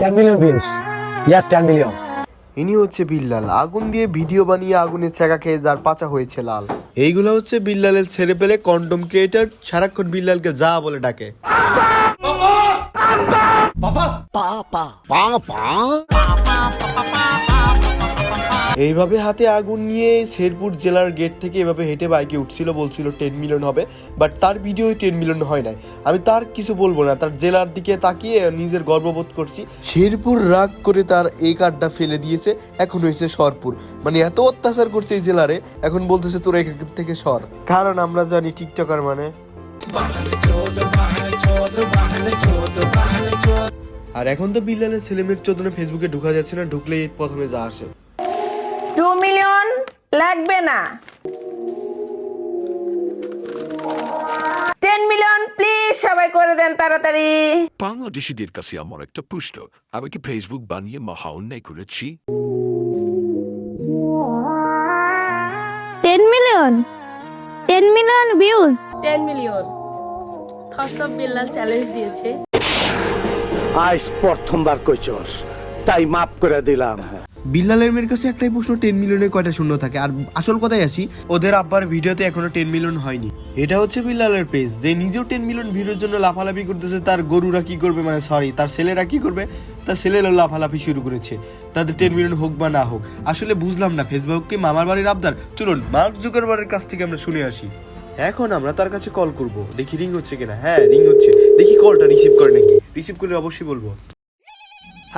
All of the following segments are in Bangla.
10 মিলিয়ন ভিউস ইয়াস 10 মিলিয়ন ইনি হচ্ছে বিল্লাল। আগুন দিয়ে ভিডিও বানিয়ে আগুনের ছেঁকা খেয়ে যার পাচা হয়েছে লাল। এইগুলো হচ্ছে বিল্লালের ছেড়ে পেলে কন্ডম ক্রিয়েটার সারাক্ষণ বিল্লালকে যা বলে ডাকে। এইভাবে হাতে আগুন নিয়ে শেরপুর জেলার গেট থেকে এভাবে হেঁটে বাইকে উঠছিল বলছিল টেন মিলিয়ন হবে। বাট তার ভিডিও টেন মিলিয়ন হয় নাই। আমি তার কিছু বলব না তার জেলার দিকে তাকিয়ে নিজের গর্ববোধ করছি। শেরপুর রাগ করে তার এই কার্ডটা ফেলে দিয়েছে এখন হয়েছে সরপুর। মানে এত অত্যাচার করছে এই জেলারে এখন বলতেছে তোরা এখান থেকে সর। কারণ আমরা জানি টিকটকার মানে। আর এখন তো বিল্লালের ছেলেমেয়ের চোদনে ফেসবুকে ঢুকা যাচ্ছে না ঢুকলেই প্রথমে যা আসে। টু মিলিয়ন লাগবে না। টেন মিলিয়ন প্লিজ সবাই করে দেন তাড়াতাড়ি। বাংলাদেশিদের কাছে আমার একটা পুষ্ট আমি কি ফেসবুক বানিয়ে মহা অন্যায় করেছি? Ten million? Ten million views ten million. খসব Billal challenge দিয়েছে। আজ প্রথমবার কইছস তাই মাফ করে দিলাম। বিল্লালের মেয়ের কাছে একটাই প্রশ্ন টেন মিলিয়নের কয়টা শূন্য থাকে? আর আসল কথাই আসি, ওদের আব্বার ভিডিওতে এখনও টেন মিলিয়ন হয়নি। এটা হচ্ছে বিল্লালের পেজ যে নিজেও টেন মিলিয়ন ভিডিওর জন্য লাফালাফি করতেছে, তার গরুরা কি করবে? মানে সরি তার ছেলেরা কি করবে? তার ছেলেরা লাফালাফি শুরু করেছে। তাদের টেন মিলিয়ন হোক বা না হোক, আসলে বুঝলাম না ফেসবুক কি মামার বাড়ির আবদার? চলুন, মার্ক জুকারবারের কাছ থেকে আমরা শুনে আসি। এখন আমরা তার কাছে কল করব, দেখি রিং হচ্ছে কিনা? হ্যাঁ রিং হচ্ছে। দেখি কলটা রিসিভ করে নাকি? রিসিভ করলে অবশ্যই বলব।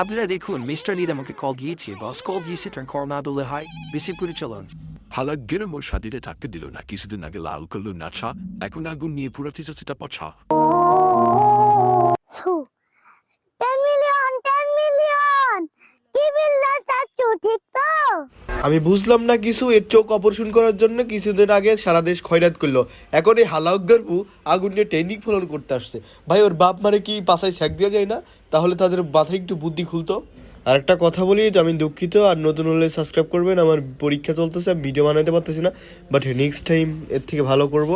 আপনারা দেখুন মিস্টার নিদ আমাকে কল দিয়েছে বস কল দিয়েছে তার কল না দিলে হয় বেশি করে চলুন। হালাক গেলে মোর সাদিরে থাকতে দিল না কিছুদিন আগে লাল করল নাছা এখন আগুন নিয়ে পুরাতে যাচ্ছে তা পছা টেন মিলিয়ন টেন মিলিয়ন কি বিল্লাল চাচ্ছু ঠিক তো আমি বুঝলাম না কিছু, এর চোখ অপারেশন করার জন্য কিছুদিন আগে সারা দেশ খয়রাত করল। এখন এই হালাউদ্দারপু আগুন নিয়ে ট্রেনিং ফলন করতে আসছে। ভাই, ওর বাপ মানে কি পাশায় স্যাক দেওয়া যায় না? তাহলে তাদের মাথায় একটু বুদ্ধি খুলতো। আর একটা কথা বলি আমি দুঃখিত, আর নতুন হলে সাবস্ক্রাইব করবেন। আমার পরীক্ষা চলতেছে ভিডিও বানাতে পারতেছি না। বাট নেক্সট টাইম এর থেকে ভালো করব।